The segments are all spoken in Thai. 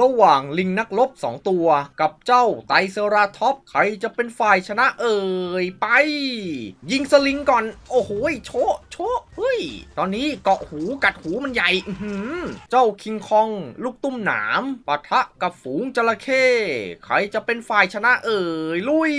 ระหว่างลิงนักรบสองตัวกับเจ้าไตเซราท็อปใครจะเป็นฝ่ายชนะเอ่ย ไป ยิงสลิงก่อน โอ้โหโชะโชะเฮ้ย ตอนนี้เกาะหูกัดหูมันใหญ่อืเจ้าคิงคอง ลูกตุ้มหนามปะทะกับฝูงจระเข้ใครจะเป็นฝ่ายชนะเอ่ย ลุย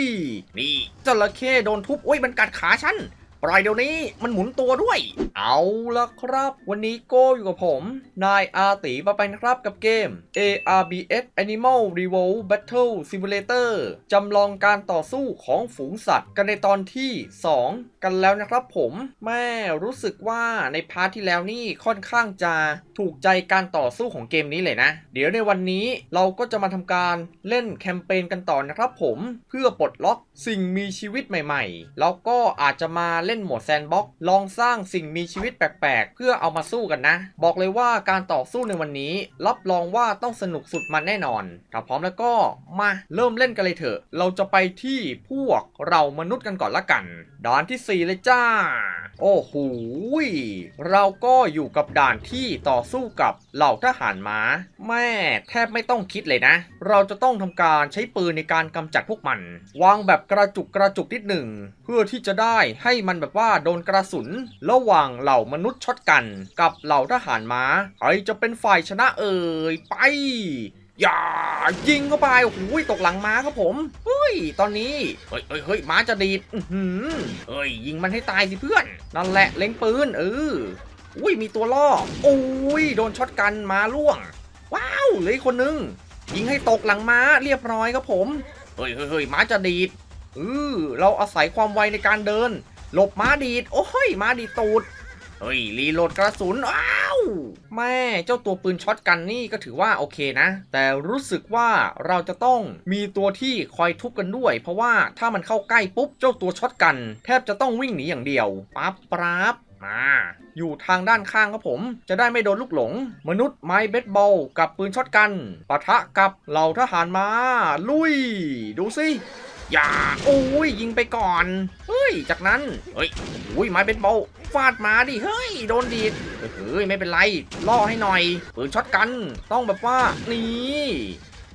นี่จระเข้โดนทุบโอ้ยมันกัดขาฉัน ปล่อยเดี๋ยวนี้มันหมุนตัวด้วย เอาละครับ วันนี้โก้อยู่กับผม นายอาตีมาไปนะครับกับเกม ARBS Animal Revolt Battle Simulator จำลองการต่อสู้ของฝูงสัตว์กันในตอนที่ 2 กันแล้วนะครับผมแม่รู้สึกว่าในพาร์ทที่แล้วนี่ค่อนข้างจะถูกใจการต่อสู้ของเกมนี้เลยนะ เดี๋ยวในวันนี้เราก็จะมาทำการเล่นแคมเปญกันต่อนะครับผมเพื่อปลดล็อกสิ่งมีชีวิตใหม่ ๆ แล้วก็อาจจะมาเล่นโหมดแซนด์บ็อกซ์ลองสร้างสิ่งมีชีวิตแปลกๆ เพื่อเอามาสู้กันนะ บอกเลยว่าการต่อสู้ในวันนี้ รับรองว่าต้องสนุกสุดมันแน่นอนถ้าพร้อมแล้วก็มาเริ่มเล่นกันเลยเถอะ เราจะไปที่พวกเรามนุษย์กันก่อนละกันด่านทีสี่4 เลยจ้า โอ้โหเราก็อยู่กับด่านที่ต่อสู้กับเหล่าทหารม้า แม่แทบไม่ต้องคิดเลยนะ เราจะต้องทำการใช้ปืนในการกำจัดพวกมัน วางแบบกระจุกกระจุกนิดหนึ่ง เพื่อที่จะได้ให้มันแบบว่าโดนกระสุน ระหว่างเหล่ามนุษย์ช็อตกัน กับเหล่าทหารม้าใครจะเป็นฝ่ายชนะเอ่ยไปอย่ายิงเข้าไปโอ้โหตกหลังม้าครับผมเฮ้ยตอนนี้เฮ้ยเฮ้ยเฮ้ยม้าจะดีดอือหือเฮ้ยยิงมันให้ตายสิเพื่อน นั่นแหละเล็งปืนเอออุ้ยมีตัวล่อโอ้ยโดนช็อตกันมาล่วง ว้าวเลืออีกคนนึง ยิงให้ตกหลังม้าเรียบร้อยครับผมเฮ้ยเฮ้ยเฮ้ยม้าจะดีดเออเราอาศัยความไวในการเดิน หลบม้าดีด โอ้ยม้าดีดตูด เฮ้ย รีโหลดกระสุน อ้าว แม่เจ้าตัวปืนช็อตกันนี่ก็ถือว่าโอเคนะ แต่รู้สึกว่าเราจะต้องมีตัวที่คอยทุบกันด้วย เพราะว่าถ้ามันเข้าใกล้ปุ๊บ เจ้าตัวช็อตกัน แทบจะต้องวิ่งหนีอย่างเดียวปั๊บปรับมาอยู่ทางด้านข้างครับผม จะได้ไม่โดนลูกหลง มนุษย์ไม้เบสบอลกับปืนช็อตกันปะทะกับเหล่าทหารมา ลุย ดูสิ อย่าโอ้ยยิงไปก่อน เฮ้ย จากนั้น เฮ้ยโอ้ยไม้เบสบอลฟาดมาดิ เฮ้ย โดนดีดเฮ้ย ไม่เป็นไร ล่อให้หน่อยปืนช็อตกัน ต้องแบบว่า นี่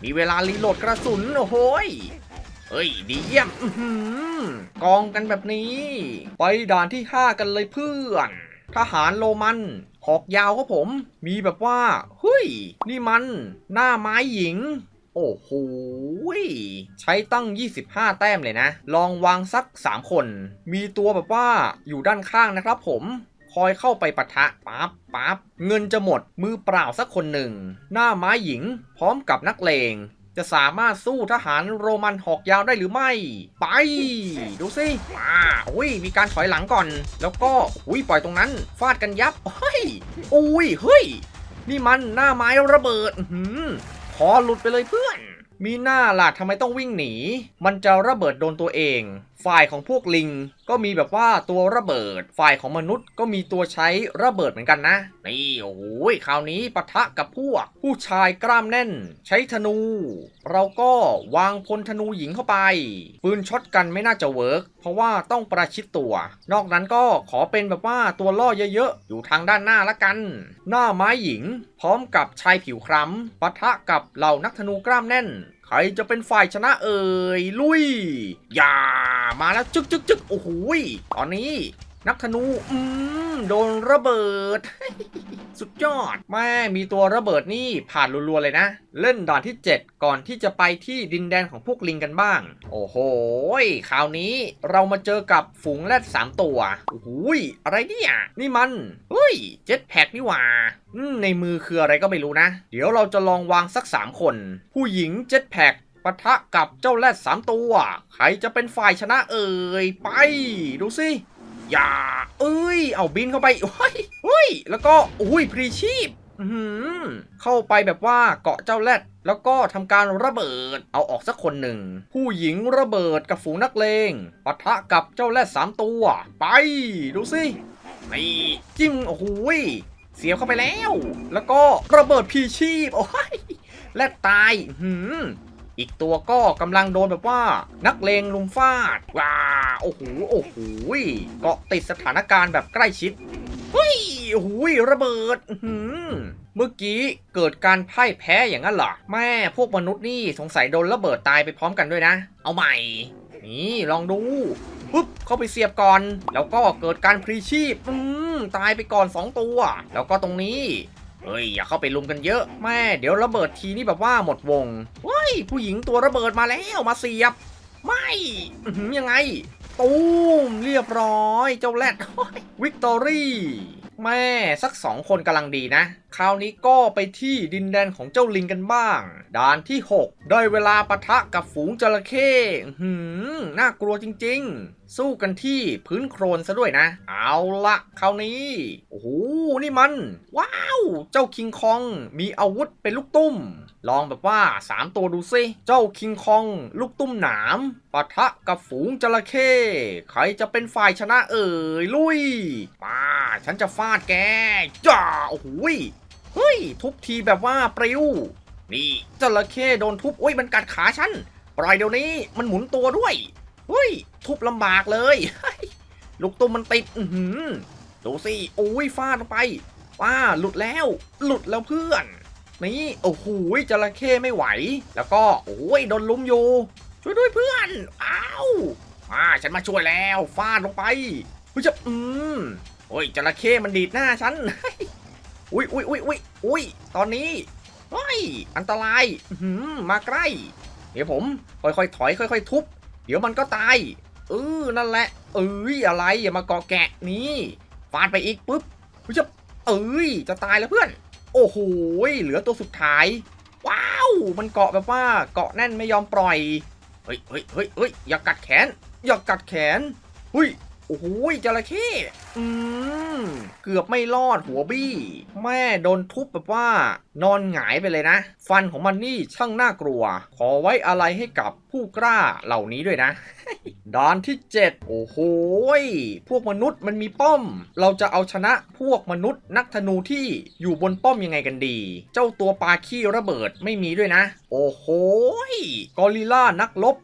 มีเวลารีโหลดกระสุน โอ้โหยเฮ้ย ดีเยี่ยมกองกันแบบนี้ ไปด่านที่ 5 กันเลยเพื่อน ทหารโรมันหอกยาวครับผม มีแบบว่า เฮ้ย นี่มัน หน้าไม้หญิง โอ้โหใช้ตั้ง 25 แต้มเลยนะ ลองวางสัก 3 คน มีตัวแบบว่าอยู่ด้านข้างนะครับผม คอยเข้าไปปะทะปั๊บปั๊บเงินจะหมดมือเปล่าสักคนหนึ่ง หน้าไม้หญิง พร้อมกับนักเลงจะสามารถสู้ทหารโรมันหอกยาวได้หรือไม่ ไป ดูสิมาอุ้ย มีการถอยหลังก่อน แล้วก็ อุ้ย ปล่อยตรงนั้น ฟาดกันยับเฮ้ยอุ้ย เฮ้ย นี่มันหน้าไม้ระเบิด อื ขอคอหลุดไปเลยเพื่อน มีหน้าล่ะทำไมต้องวิ่งหนี มันจะระเบิดโดนตัวเอง ฝ่ายของพวกลิงก็มีแบบว่าตัวระเบิดฝ่ายของมนุษย์ก็มีตัวใช้ระเบิดเหมือนกันนะ นี่โอ้โหคราวนี้ปะทะกับพวก ผู้ชายกล้ามแน่น ใช้ธนู เราก็วางพลธนูหญิงเข้าไป ปืนช็อตกันไม่น่าจะเวิร์กเพราะว่าต้องประชิดตัว นอกนั้นก็ขอเป็นแบบว่าตัวล่อเยอะๆ อยู่ทางด้านหน้าละกัน หน้าไม้หญิง พร้อมกับชายผิวคล้ำปะทะกับเหล่านักธนูกล้ามแน่น ใครจะเป็นฝ่ายชนะเอ่ยลุย อย่ามาแล้วจึกจึกจึกโอ้โหตอนนี้ นักธนู อืม โดนระเบิด สุดยอด แม่มีตัวระเบิดนี่ผ่านรัวๆเลยนะ เล่นด่านที่ 7 ก่อนที่จะไปที่ดินแดนของพวกลิงกันบ้าง โอ้โห คราวนี้เรามาเจอกับฝูงแรดสามตัวโอ้โหยอะไรเนี่ย นี่มันเฮ้ย เจ็ตแพกนี่หว่าในมือคืออะไรก็ไม่รู้นะ เดี๋ยวเราจะลองวางสัก 3 คน ผู้หญิงเจ็ตแพกปะทะกับเจ้าแรดสามตัว ใครจะเป็นฝ่ายชนะเอ่ย ไป ดูสิ อย่า เอ้ย เอาบินเข้าไปโอ้ยเฮ้ย แล้วก็อุ้ยพรีชีพเข้าไปแบบว่าเกาะเจ้าแรดแล้วก็ทำการระเบิด เอาออกสักคนหนึ่ง ผู้หญิงระเบิดกับฝูงนักเลงปะทะกับเจ้าแรดสามตัว ไป ดูสินี่จิ้มโอ้โหยเสียบเข้าไปแล้ว แล้วก็ระเบิดพีชีพ โอ้ยแรดตายหือ อีกตัวก็กำลังโดนแบบว่า นักเลงลุมฟาดว้าโอ้โหโอ้โหเกาะติดสถานการณ์แบบใกล้ชิดเฮ้ยโอ้โหระเบิดหือเมื่อกี้เกิดการพ่ายแพ้อย่างนั้นเหรอแม่พวกมนุษย์นี่สงสัยโดนระเบิดตายไปพร้อมกันด้วยนะ เอาใหม่ นี่ลองดูปุ๊บเข้าไปเสียบก่อน แล้วก็เกิดการพลีชีพ อืม ตายไปก่อน 2 ตัว แล้วก็ตรงนี้ เฮ้ยอย่าเข้าไปลุมกันเยอะแม่เดี๋ยวระเบิดทีนี่แบบว่าหมดวงเฮ้ยผู้หญิงตัวระเบิดมาแล้วมาเสียบ ไม่ยังไง ตูมเรียบร้อยเจ้าแรดวิกตอรี่ แม่สักสองคนกำลังดีนะ คราวนี้ก็ไปที่ดินแดนของเจ้าลิงกันบ้าง ด่านที่ 6 ได้เวลาปะทะกับฝูงจระเข้หืมน่ากลัวจริง ๆ สู้กันที่พื้นโครนซะด้วยนะ เอาละคราวนี้ โอ้โห นี่มัน ว้าว เจ้าคิงคองมีอาวุธเป็นลูกตุ้ม ลองแบบว่า 3 ตัวดูสิเจ้าคิงคอง ลูกตุ้มหนามปะทะกับฝูงจระเข้ใครจะเป็นฝ่ายชนะเอ่ยลุยมาฉันจะฟาดแกจ้าโอ้โหยเฮ้ย ทุบทีแบบว่าปลิวนี่จระเข้โดนทุบโอ้ยมันกัดขาฉันปล่อยเดี๋ยวนี้มันหมุนตัวด้วยเฮ้ยทุบลำบากเลยลูกตุ้มมันติดอืดูสิโอ้ยฟาดไปว้าหลุดแล้ว หลุดแล้วเพื่อน นี่โอ้โหจระเข้ไม่ไหว แล้วก็โอ้ยโดนลุมอยู่ ช่วยด้วยเพื่อนอ้าวมาฉันมาช่วยแล้วฟาดลงไปเฮ้ยจะอืมโอ้ยจระเข้มันดีดหน้าฉันอุ้ยอุ้ยอุ้ยอุ้ยอุ้ยตอนนี้เฮ้ยอันตรายหือมาใกล้ เดี๋ยวผมค่อยๆถอยค่อย ๆ ทุบ เดี๋ยวมันก็ตายเออนั่นแหละ เอ้ยอะไรอย่ามาเกาะแกะนี่ฟาดไปอีกปุ๊บเฮ้ยจะเอ้ยจะตายแล้วเพื่อน โอ้โหเหลือตัวสุดท้าย ว้าว มันเกาะแบบว่าเกาะแน่นไม่ยอมปล่อย เฮ้ยเฮ้ยเฮ้ยเฮ้ยอย่ากัดแขน อย่ากัดแขนเฮ้ยโอ้โหจระเข้อืม เกือบไม่รอดหัวบี้ แม่โดนทุบแบบว่า นอนหงายไปเลยนะ ฟันของมันนี่ช่างน่ากลัว ขอไว้อะไรให้กับผู้กล้าเหล่านี้ด้วยนะด่านที่ 7 โอ้โหพวกมนุษย์มันมีป้อม เราจะเอาชนะพวกมนุษย์นักธนูที่อยู่บนป้อมยังไงกันดี เจ้าตัวปลาขี้ระเบิดไม่มีด้วยนะ โอ้โหกอริลล่านักรบ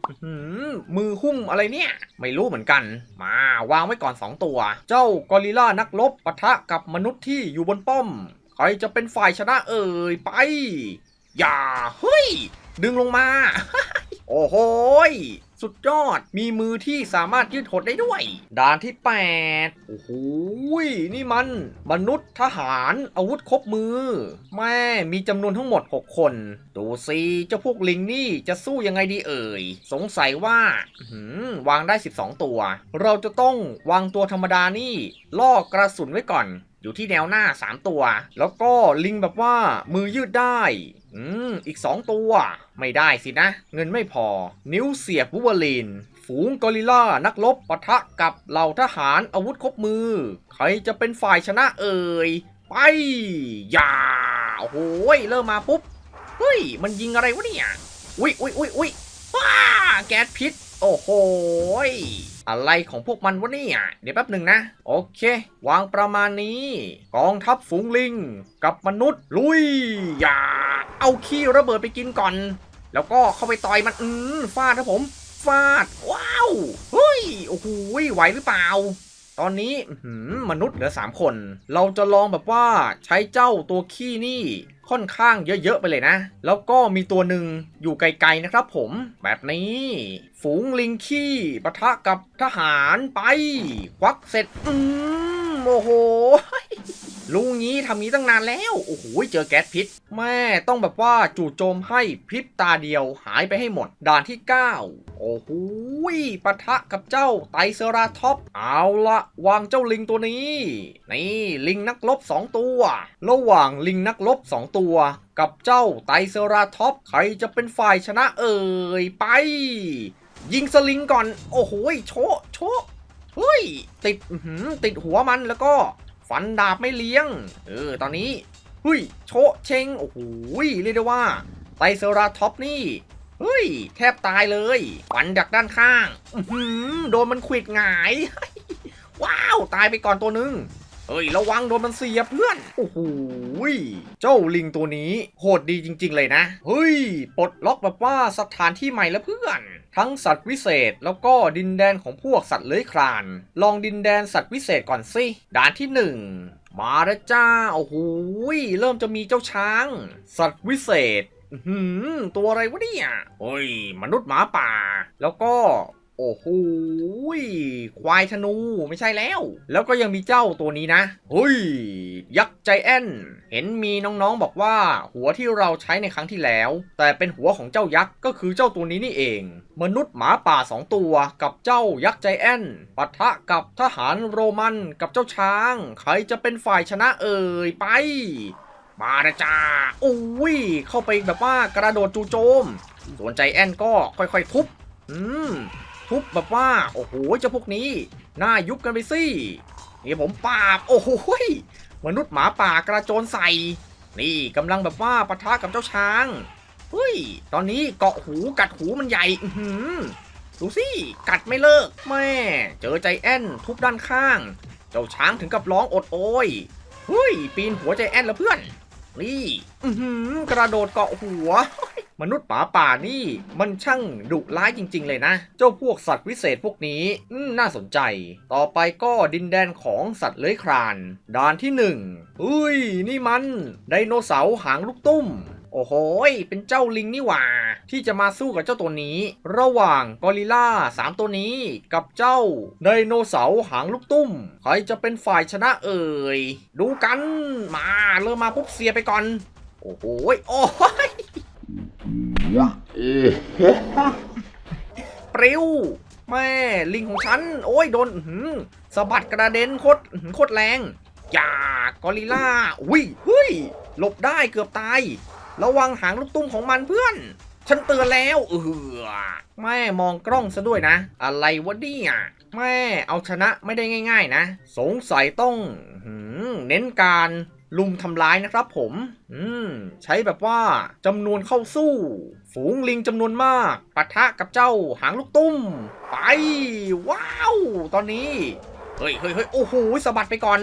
มือหุ้มอะไรเนี่ย ไม่รู้เหมือนกัน มาวางไว้ก่อน 2 ตัว เจ้ากอริลล่านักรบปะทะกับมนุษย์ที่อยู่บนป้อม ใครจะเป็นฝ่ายชนะเอ่ยไป อย่าเฮ้ย ดึงลงมา โอ้โห สุดยอด มีมือที่สามารถยืดหดได้ด้วย ด่านที่ 8 โอ้โห นี่มัน มนุษย์ทหารอาวุธครบมือ แม่ มีจำนวนทั้งหมด 6 คน ดูสิเจ้าพวกลิงนี่จะสู้ยังไงดีเอ่ย สงสัยว่าวางได้ 12 ตัว เราจะต้องวางตัวธรรมดานี่ล่อกระสุนไว้ก่อน อยู่ที่แนวหน้า 3 ตัว แล้วก็ลิงแบบว่ามือยืดได้ อืม อีก 2 ตัว ไม่ได้สินะ เงินไม่พอ นิ้วเสียบวูเวอรีน ฝูงกอริล่า นักรบปะทะกับเหล่าทหารอาวุธครบมือ ใครจะเป็นฝ่ายชนะเอ่ย ไป อย่า โอ้โหเริ่มมาปุ๊บ เฮ้ย มันยิงอะไรวะเนี่ย อุ๊ยอุ๊ยอุ๊ยอุ๊ยว้า แก๊สพิษ โอ้โหย อะไรของพวกมันวะเนี่ยเดี๋ยวแป๊บหนึ่งนะ โอเค วางประมาณนี้ กองทัพฝูงลิง กับมนุษย์ ลุย อย่า เอาขี้ระเบิดไปกินก่อน แล้วก็เข้าไปต่อยมัน อืมฟาดครับผม ฟาด ว้าว เฮ้ย โอ้โหไหวหรือเปล่า ตอนนี้มนุษย์เหลือ3คน เราจะลองแบบว่าใช้เจ้าตัวขี้นี่ค่อนข้างเยอะๆไปเลยนะ แล้วก็มีตัวหนึ่งอยู่ไกลๆนะครับผม แบบนี้ ฝูงลิงขี้ปะทะกับทหารไป ควักเสร็จ อืมโอ้โห ลุงงี้ทำนี้ตั้งนานแล้ว โอ้โห เจอแก๊สพิษ แม่ต้องแบบว่าจู่โจมให้พริบตาเดียวหายไปให้หมด ด่านที่ 9 โอ้โหปะทะกับเจ้าไตเซราท็อป เอาละวางเจ้าลิงตัวนี้ นี่ลิงนักรบ2 ตัว ระหว่างลิงนักรบ2 ตัว กับเจ้าไตเซราท็อป ใครจะเป็นฝ่ายชนะเอ่ย ไป ยิงสลิงก่อน โอ้โห โชโชเฮ้ย ติดหือติดหัวมันแล้วก็ ฟันดาบไม่เลี้ยง เออ ตอนนี้เฮ้ยโชเชงโอ้โหเรียกได้ว่าไตเซราท็อปนี่เฮ้ย แทบตายเลยฟันจากด้านข้างอืโดนมันขวิดหงาย ว้าว ตายไปก่อนตัวนึงเฮ้ย ระวังโดนมันเสียเพื่อน โอ้โหเจ้าลิงตัวนี้ โหดดีจริง ๆ เลยนะ เฮ้ย ปลดล็อกแบบว่าสถานที่ใหม่แล้วเพื่อน ทั้งสัตว์วิเศษ แล้วก็ดินแดนของพวกสัตว์เลื้อยคลาน ลองดินแดนสัตว์วิเศษก่อนสิ ด่านที่หนึ่งมาแล้วจ้า โอ้โห เริ่มจะมีเจ้าช้าง สัตว์วิเศษอื้อหืมตัวอะไรวะเนี่ย โอ้ย มนุษย์หมาป่า แล้วก็ โอ้โหควายธนูไม่ใช่แล้ว แล้วก็ยังมีเจ้าตัวนี้นะเฮ้ย ยักษ์ใจแอนเห็นมีน้องๆบอกว่า หัวที่เราใช้ในครั้งที่แล้ว แต่เป็นหัวของเจ้ายักษ์ก็คือเจ้าตัวนี้นี่เอง มนุษย์หมาป่าสองตัวกับเจ้ายักษ์ใจแอนปะทะกับทหารโรมันกับเจ้าช้าง ใครจะเป็นฝ่ายชนะเอ่ยไปมานะจ้าอุ้ย เข้าไปแบบว่ากระโดดจูโจมส่วนใจแอนก็ค่อยๆทุบ อืม ทุบแบบว่า โอ้โหเจ้าพวกนี้หน้ายุบกันไปสินี่ผมปราบ โอ้โหมนุษย์หมาป่ากระโจนใส่ นี่กำลังแบบว่าปะทะกับเจ้าช้างเฮ้ย ตอนนี้เกาะหูกัดหูมันใหญ่ อืดูสิ กัดไม่เลิก แม่ เจอใจแอนทุบด้านข้าง เจ้าช้างถึงกับร้องอดโอยเฮ้ย ปีนหัวใจแอนแล้วเพื่อน นี่กระโดดเกาะหัว มนุษย์ป่าป่านี่ มันช่างดุร้ายจริง ๆ เลยนะ เจ้าพวกสัตว์วิเศษพวกนี้น่าสนใจ ต่อไปก็ดินแดนของสัตว์เลื้อยคลาน ด่านที่หนึ่งอุ้ย นี่มัน ไดโนเสาร์หางลูกตุ้ม โอ้โหยเป็นเจ้าลิงนี่หว่า ที่จะมาสู้กับเจ้าตัวนี้ ระหว่างกอริลล่าสามตัวนี้กับเจ้าไดโนเสาร์หางลูกตุ้ม ใครจะเป็นฝ่ายชนะเอ่ย ดูกัน มาเริ่มมาปุ๊บเสียไปก่อน โอ้โหยโอ้ยปลิวแม่ลิงของฉัน โอ้ยโดนอื้อหือสะบัดกระเด็นโคตรอื้อหือโคตรแรงอย่ากอริลล่าอุ้ยเฮ้ยหลบได้เกือบตาย ระวังหางลูกตุ้มของมันเพื่อน ฉันเตือนแล้วเออแม่มองกล้องซะด้วยนะ อะไรวะเนี่ยแม่เอาชนะไม่ได้ง่าย ๆ นะ สงสัยต้องเน้นการลุมทำร้ายนะครับผม อืม ใช้แบบว่าจำนวนเข้าสู้ ฝูงลิงจำนวนมากปะทะกับเจ้าหางลูกตุ้ม ไป ว้าว ตอนนี้ เฮ้ยเฮ้ยเฮ้ยโอ้โหสะบัดไปก่อน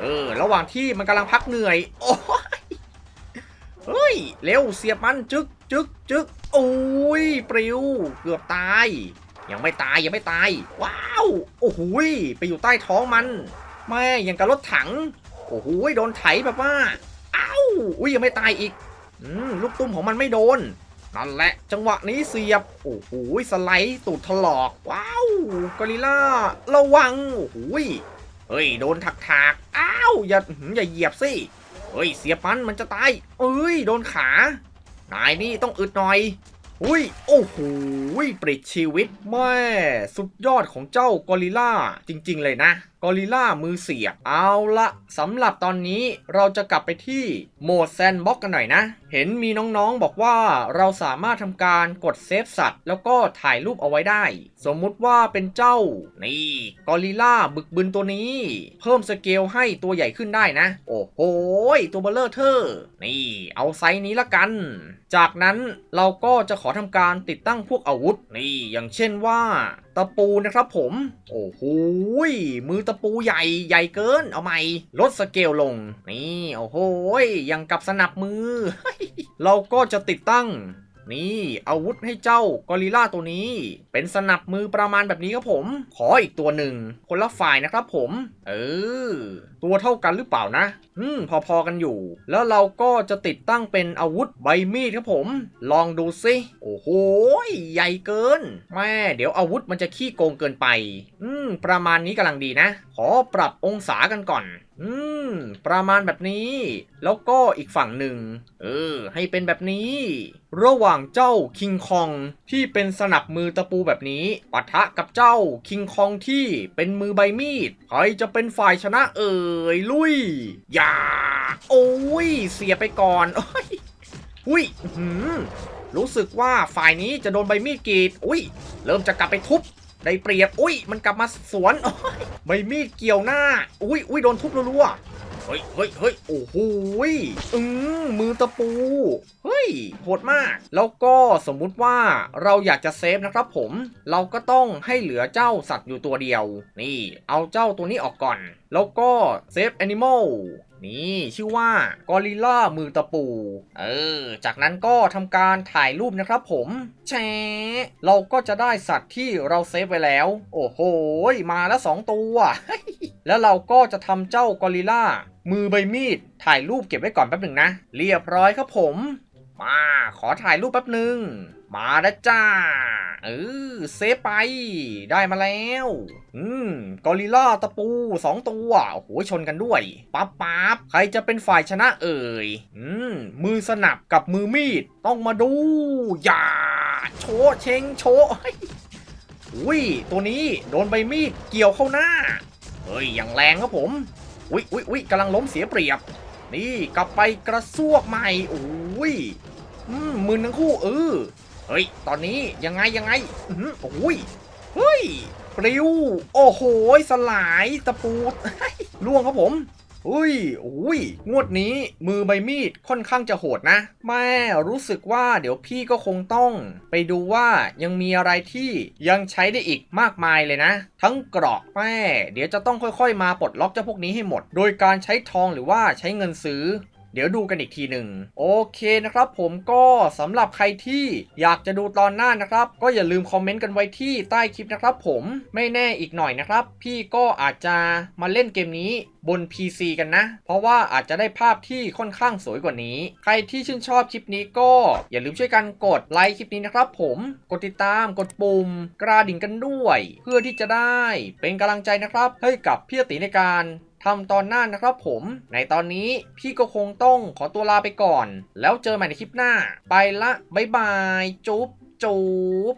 เออ ระหว่างที่มันกำลังพักเหนื่อย โอ้ย เฮ้ย เร็วเสียบมันจึกจึกจึกโอ้ยปลิวเกือบตาย ยังไม่ตายยังไม่ตาย ว้าวโอ้โหยไปอยู่ใต้ท้องมันแม่ยังกับรถถัง โอ้โหโดนไถแบบว่าอ้าวอุ้ยยังไม่ตายอีกอืมลูกตุ้มของมันไม่โดนนั่นแหละจังหวะนี้เสียบ โอ้โหสไลด์ตูดถลอก ว้าวกอริล่าระวังโอ้โหยเฮ้ยโดนถักถากอ้าวอย่าอื้อหืออย่าเหยียบสิ เฮ้ยเสียบมันมันจะตายเอ้ยโดนขานายนี่ต้องอึดหน่อยอุ้ยโอ้โหปริดชีวิตแม่สุดยอดของเจ้ากอริลล่าจริง ๆ เลยนะ อริลล่ามือเสียบ เอาละสำหรับตอนนี้เราจะกลับไปที่โหมดแซนบ็อกกันหน่อยนะ เห็นมีน้องๆบอกว่าเราสามารถทำการกดเซฟสัตว์ แล้วก็ถ่ายรูปเอาไว้ได้ สมมุติว่าเป็นเจ้า นี่กอริลล่าบึกบึนตัวนี้ เพิ่มสเกลให้ตัวใหญ่ขึ้นได้นะ โอ้โหตัวเบลเลอร์เทอนี่ เอาไซส์นี้ละกัน จากนั้นเราก็จะขอทำการติดตั้งพวกอาวุธนี่อย่างเช่นว่า ตะปูนะครับผม โอ้โหมือตะปูใหญ่ใหญ่เกิน เอาใหม่ ลดสเกลลง นี่ โอ้โหยยังกับสนับมือ เราก็จะติดตั้ง นี่อาวุธให้เจ้ากอริล่าตัวนี้ เป็นสนับมือประมาณแบบนี้ครับผม ขออีกตัวหนึ่ง คนละฝ่ายนะครับผม เออ ตัวเท่ากันหรือเปล่านะ อืม พอๆกันอยู่ แล้วเราก็จะติดตั้งเป็นอาวุธใบมีดครับผม ลองดูสิ โอ้โห ใหญ่เกิน แม่ เดี๋ยวอาวุธมันจะขี้โกงเกินไป อืม ประมาณนี้กำลังดีนะ ขอปรับองศากันก่อน อืม ประมาณแบบนี้ แล้วก็อีกฝั่งหนึ่ง เออ ให้เป็นแบบนี้ ระหว่างเจ้าคิงคองที่เป็นสนับมือตะปูแบบนี้ปะทะกับเจ้าคิงคองที่เป็นมือใบมีด ใครจะเป็นฝ่ายชนะเอ่ย ลุย อย่า โอ้ย เสียไปก่อนอ้ยอุ้ยหือรู้สึกว่าฝ่ายนี้จะโดนใบมีดกรีด อุ้ย เริ่มจะกลับไปทุบ ได้เปรียบ อุ้ย มันกลับมาสวนโอ้ย ใบมีดเกี่ยวหน้า อุ้ยอุ้ยโดนทุบรัวๆเฮ้ยเฮ้ยเฮ้ยโอ้โหยอืมมือตะปู เฮ้ยโหดมาก แล้วก็สมมุติว่าเราอยากจะเซฟนะครับผม เราก็ต้องให้เหลือเจ้าสัตว์อยู่ตัวเดียว นี่ เอาเจ้าตัวนี้ออกก่อน แล้วก็เซฟแอนิมอล นี่ชื่อว่ากอริลล่ามือตะปู เออ จากนั้นก็ทำการถ่ายรูปนะครับผมแชเราก็จะได้สัตว์ที่เราเซฟไว้แล้ว โอ้โห มาแล้วสองตัว แล้วเราก็จะทำเจ้ากอริลล่า มือใบมีด ถ่ายรูปเก็บไว้ก่อนแป๊บหนึ่งนะ เรียบร้อยครับผม มาขอถ่ายรูปแป๊บหนึ่งมาแล้วจ้า เออเซฟไป ได้มาแล้ว อืมกอริลล่าตะปูสองตัว โอ้โห ชนกันด้วย ปั๊บปั๊บใครจะเป็นฝ่ายชนะเอ่ย อืม มือสนับกับมือมีด ต้องมาดู อย่า โชเชงโชอุ้ย ตัวนี้โดนใบมีดเกี่ยวเข้าหน้า เฮ้ย อย่างแรงครับผม อุ้ยอุ้ยอุ้ยกำลังล้มเสียเปรียบ นี่กลับไปกระซวกใหม่โอ้ย อืมมือทั้งคู่เออ เฮ้ย ตอนนี้ยังไงยังไงอือหือโอ้ย เฮ้ยปลิว โอ้โห สลายตะปูล่วงครับผมอุ้ยอุ้ย งวดนี้มือใบมีดค่อนข้างจะโหดนะ แม่รู้สึกว่าเดี๋ยวพี่ก็คงต้อง ไปดูว่ายังมีอะไรที่ยังใช้ได้อีกมากมายเลยนะ ทั้งกรอกแม่ เดี๋ยวจะต้องค่อยๆ มาปลดล็อกเจ้าพวกนี้ให้หมด โดยการใช้ทองหรือว่าใช้เงินซื้อ เดี๋ยวดูกันอีกทีหนึ่งโอเคนะครับผมก็สำหรับใครที่อยากจะดูตอนหน้านะครับ ก็อย่าลืมคอมเมนต์กันไว้ที่ใต้คลิปนะครับผมไม่แน่อีกหน่อยนะครับ พี่ก็อาจจะมาเล่นเกมนี้บน PC กันนะ เพราะว่าอาจจะได้ภาพที่ค่อนข้างสวยกว่านี้ ใครที่ชื่นชอบคลิปนี้ก็อย่าลืมช่วยกันกดไลค์คลิปนี้นะครับผมกดติดตามกดปุ่มกระดิ่งกันด้วย เพื่อที่จะได้เป็นกำลังใจนะครับ ให้กับพี่ตีในการ ทำตอนหน้านะครับผม ในตอนนี้พี่ก็คงต้องขอตัวลาไปก่อน แล้วเจอใหม่ในคลิปหน้า ไปละ บ๊ายบาย จุ๊บจุ๊บ